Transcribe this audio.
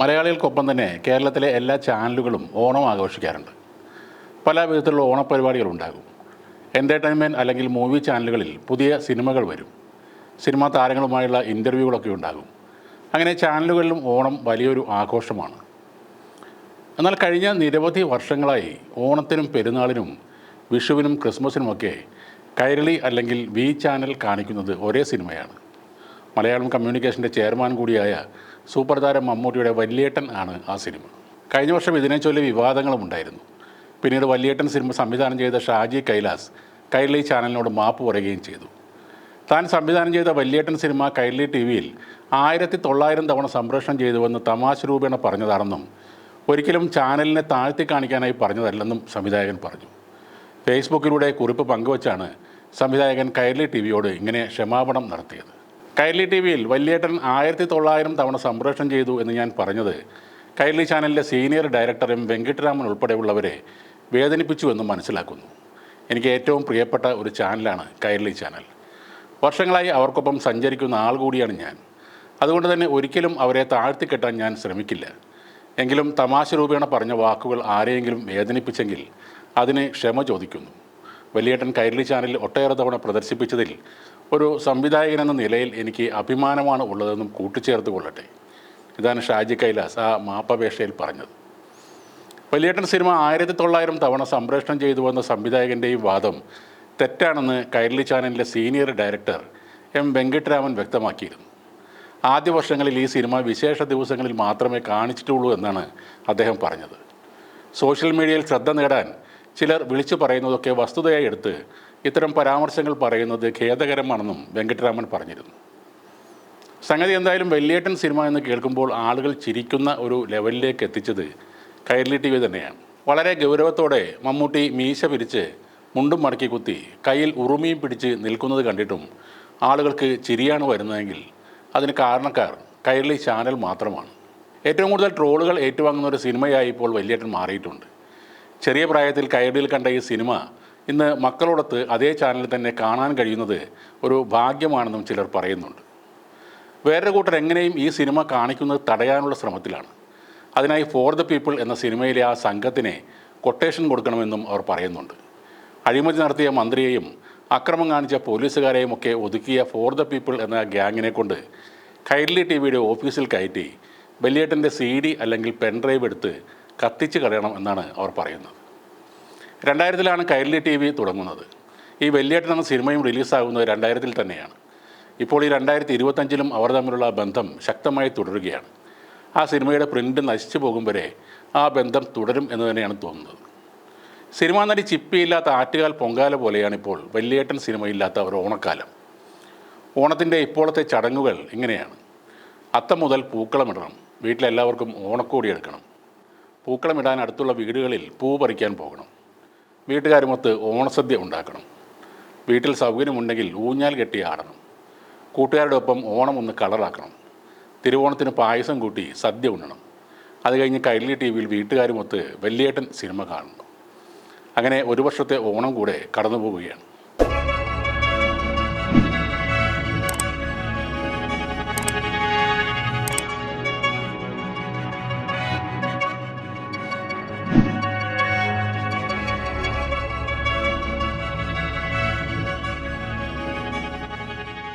മലയാളികൾക്കൊപ്പം തന്നെ കേരളത്തിലെ എല്ലാ ചാനലുകളും ഓണം ആഘോഷിക്കാറുണ്ട്. പല വിധത്തിലുള്ള ഓണപരിപാടികളുണ്ടാകും. എന്റർടൈൻമെന്റ് അല്ലെങ്കിൽ മൂവി ചാനലുകളിൽ പുതിയ സിനിമകൾ വരും. സിനിമാ താരങ്ങളുമായുള്ള ഇന്റർവ്യൂകളൊക്കെ ഉണ്ടാകും. അങ്ങനെ ചാനലുകളിലും ഓണം വലിയൊരു ആഘോഷമാണ്. എന്നാൽ കഴിഞ്ഞ നിരവധി വർഷങ്ങളായി ഓണത്തിനും പെരുന്നാളിനും വിഷുവിനും ക്രിസ്മസിനുമൊക്കെ കൈരളി അല്ലെങ്കിൽ വി ചാനൽ കാണിക്കുന്നത് ഒരേ സിനിമയാണ്. മലയാളം കമ്മ്യൂണിക്കേഷന്റെ ചെയർമാൻ കൂടിയായ സൂപ്പർ താരം മമ്മൂട്ടിയുടെ വല്യേട്ടൻ ആണ് ആ സിനിമ. കഴിഞ്ഞ വർഷം ഇതിനെ ചൊല്ലി വിവാദങ്ങളും ഉണ്ടായിരുന്നു. പിന്നീട് വല്യേട്ടൻ സിനിമ സംവിധാനം ചെയ്ത ഷാജി കൈലാസ് കൈരളി ചാനലിനോട് മാപ്പ് പറയുകയും ചെയ്തു. താൻ സംവിധാനം ചെയ്ത വല്യേട്ടൻ സിനിമ കൈരളി ടി വിയിൽ ആയിരത്തി തൊള്ളായിരം തവണ സംപ്രേഷണം ചെയ്തുവെന്ന് തമാശ രൂപേണ പറഞ്ഞതാണെന്നും ഒരിക്കലും ചാനലിനെ താഴ്ത്തി കാണിക്കാനായി പറഞ്ഞതല്ലെന്നും സംവിധായകൻ പറഞ്ഞു. ഫേസ്ബുക്കിലൂടെ കുറിപ്പ് പങ്കുവച്ചാണ് സംവിധായകൻ കൈരളി ടി വിയോട് ഇങ്ങനെ ക്ഷമാപണം നടത്തിയത്. കൈരളി ടി വിയിൽ വല്യേട്ടൻ ആയിരത്തി തൊള്ളായിരം തവണ സംപ്രേഷണം ചെയ്തു എന്ന് ഞാൻ പറഞ്ഞത്. കൈരളി ചാനലിലെ സീനിയർ ഡയറക്ടറും വെങ്കിട്ടരാമൻ ഉൾപ്പെടെയുള്ളവരെ വേദനിപ്പിച്ചു എന്ന് മനസ്സിലാക്കുന്നു. എനിക്ക് ഏറ്റവും പ്രിയപ്പെട്ട ഒരു ചാനലാണ് കൈരളി ചാനൽ. വർഷങ്ങളായി അവർക്കൊപ്പം സഞ്ചരിക്കുന്ന ആൾ കൂടിയാണ് ഞാൻ. അതുകൊണ്ട് തന്നെ ഒരിക്കലും അവരെ താഴ്ത്തിക്കെട്ടാൻ ഞാൻ ശ്രമിക്കില്ല. എങ്കിലും തമാശ രൂപേണ പറഞ്ഞ വാക്കുകൾ ആരെയെങ്കിലും വേദനിപ്പിച്ചെങ്കിൽ അതിന് ക്ഷമ ചോദിക്കുന്നു. വലിയേട്ടൻ കൈരളി ചാനലിൽ ഒട്ടേറെ തവണ പ്രദർശിപ്പിച്ചതിൽ ഒരു സംവിധായകൻ എന്ന നിലയിൽ എനിക്ക് അഭിമാനമാണ് ഉള്ളതെന്നും കൂട്ടിച്ചേർത്ത് കൊള്ളട്ടെ ഇതാണ് ഷാജി കൈലാസ് ആ മാപ്പപേക്ഷയിൽ പറഞ്ഞത്. വലിയേട്ടൻ സിനിമ ആയിരത്തി തൊള്ളായിരം തവണ സംപ്രേഷണം ചെയ്തു വന്ന സംവിധായകന്റെയും വാദം തെറ്റാണെന്ന് കൈരളി ചാനലിലെ സീനിയർ ഡയറക്ടർ എം വെങ്കട്ടരാമൻ വ്യക്തമാക്കിയിരുന്നു. ആദ്യ വർഷങ്ങളിൽ ഈ സിനിമ വിശേഷ ദിവസങ്ങളിൽ മാത്രമേ കാണിച്ചിട്ടുള്ളൂ എന്നാണ് അദ്ദേഹം പറഞ്ഞത്. സോഷ്യൽ മീഡിയയിൽ ശ്രദ്ധ നേടാൻ ചിലർ വിളിച്ചു പറയുന്നതൊക്കെ വസ്തുതയായി എടുത്ത് ഇത്തരം പരാമർശങ്ങൾ പറയുന്നത് ഖേദകരമാണെന്നും വെങ്കട്ടരാമൻ പറഞ്ഞിരുന്നു. സംഗതി എന്തായാലും വെള്ളിയേട്ടൻ സിനിമ എന്ന് കേൾക്കുമ്പോൾ ആളുകൾ ചിരിക്കുന്ന ഒരു ലെവലിലേക്ക് എത്തിച്ചത് കൈരളി ടി വി തന്നെയാണ്. വളരെ ഗൗരവത്തോടെ മമ്മൂട്ടി മീശ പിരിച്ച് മുണ്ടും മടക്കി കുത്തി കയ്യിൽ ഉറുമിയും പിടിച്ച് നിൽക്കുന്നത് കണ്ടിട്ടും ആളുകൾക്ക് ചിരിയാണ് വരുന്നതെങ്കിൽ അതിന് കാരണക്കാർ കൈരളി ചാനൽ മാത്രമാണ്. ഏറ്റവും കൂടുതൽ ട്രോളുകൾ ഏറ്റുവാങ്ങുന്ന ഒരു സിനിമയായി ഇപ്പോൾ വലിയേട്ടൻ മാറിയിട്ടുണ്ട്. ചെറിയ പ്രായത്തിൽ കൈയടിയിൽ കണ്ട ഈ സിനിമ ഇന്ന് മക്കളോടൊത്ത് അതേ ചാനലിൽ തന്നെ കാണാൻ കഴിയുന്നത് ഒരു ഭാഗ്യമാണെന്നും ചിലർ പറയുന്നുണ്ട്. വേറെ കൂട്ടർ എങ്ങനെയും ഈ സിനിമ കാണിക്കുന്നത് തടയാനുള്ള ശ്രമത്തിലാണ്. അതിനായി ഫോർ ദ പീപ്പിൾ എന്ന സിനിമയിലെ ആ സംഘത്തിനെ കൊട്ടേഷൻ കൊടുക്കണമെന്നും അവർ പറയുന്നുണ്ട്. അഴിമതി നടത്തിയ മന്ത്രിയെയും അക്രമം കാണിച്ച പോലീസുകാരെയും ഒക്കെ ഒതുക്കിയ ഫോർ ദ പീപ്പിൾ എന്ന ഗ്യാങ്ങിനെ കൊണ്ട് കൈരളി ടി വിയുടെ ഓഫീസിൽ കയറ്റി വലിയേട്ടന്റെ സി ഡി അല്ലെങ്കിൽ പെൻഡ്രൈവ് എടുത്ത് കത്തിച്ച് കളയണം എന്നാണ് അവർ പറയുന്നത്. രണ്ടായിരത്തിലാണ് കൈരളി ടി വി തുടങ്ങുന്നത്. ഈ വെള്ളിയേട്ടൻ എന്ന സിനിമയും റിലീസാകുന്നത് രണ്ടായിരത്തിൽ തന്നെയാണ്. ഇപ്പോൾ ഈ രണ്ടായിരത്തി ഇരുപത്തഞ്ചിലും അവർ തമ്മിലുള്ള ബന്ധം ശക്തമായി തുടരുകയാണ്. ആ സിനിമയുടെ പ്രിന്റ് നശിച്ചു പോകും വരെ ആ ബന്ധം തുടരും എന്ന് തന്നെയാണ് തോന്നുന്നത്. സിനിമാ നടി ചിപ്പിയില്ലാത്ത ആറ്റുകാൽ പൊങ്കാല പോലെയാണ് ഇപ്പോൾ വെള്ളിയേട്ടൻ സിനിമയില്ലാത്ത ഒരു ഓണക്കാലം. ഓണത്തിന്റെ ഇപ്പോഴത്തെ ചടങ്ങുകൾ ഇങ്ങനെയാണ്. അത്തം മുതൽ പൂക്കളം പൂക്കളമിടണം വീട്ടിലെല്ലാവർക്കും ഓണക്കോടി എടുക്കണം. പൂക്കളമിടാൻ അടുത്തുള്ള വീടുകളിൽ പൂ പറിക്കാൻ പോകണം. വീട്ടുകാരുമൊത്ത് ഓണസദ്യ ഉണ്ടാക്കണം. വീട്ടിൽ സൗകര്യമുണ്ടെങ്കിൽ ഊഞ്ഞാൽ കെട്ടി ആടണം. കൂട്ടുകാരുടെ ഒപ്പം ഓണം ഒന്ന് കളറാക്കണം. തിരുവോണത്തിന് പായസം കൂട്ടി സദ്യ ഉണ്ണണം. അത് കഴിഞ്ഞ് കൈരളി ടി വിയിൽ വീട്ടുകാരുമൊത്ത് വെള്ളിയേട്ടൻ സിനിമ കാണുന്നു. അങ്ങനെ ഒരു വർഷത്തെ ഓണം കൂടെ കടന്നു പോവുകയാണ്